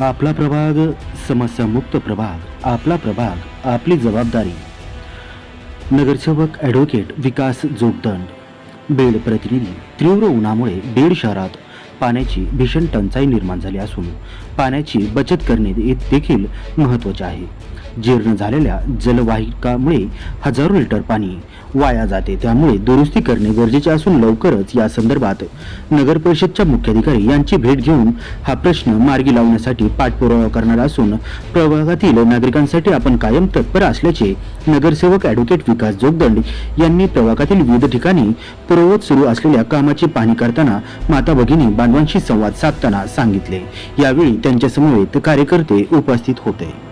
आपला प्रभाग समस्यामुक्त प्रभाग आपला प्रभाग आपली जबाबदारी. नगरसेवक ॲडव्होकेट विकास जोगदंड. बेड प्रतिनिधी तीव्र उन्हामुळे बेड शहरात पाण्याची भीषण टंचाई निर्माण झाली असून पाण्याची बचत करणे देखील महत्त्वाचे आहे. जीर्ण झालेल्या जलवाहिकामुळे हजारो लिटर पाणी वाया जाते. त्यामुळे दुरुस्ती करणे गरजेचे असून लवकरच या संदर्भात नगर परिषदच्या मुख्याधिकारी यांची भेट घेऊन हा प्रश्न मार्गी लावण्यासाठी पाठपुरावा करणार असून प्रभागातील नागरिकांसाठी आपण कायम तत्पर असल्याचे नगरसेवक ॲडव्होकेट विकास जोगदंड यांनी प्रभागातील विविध ठिकाणी पूर्ववत सुरू असलेल्या कामाची पाहणी करताना माता भगिनी बांधवांशी संवाद साधताना सांगितले. यावेळी त्यांच्या समवेत कार्यकर्ते उपस्थित होते.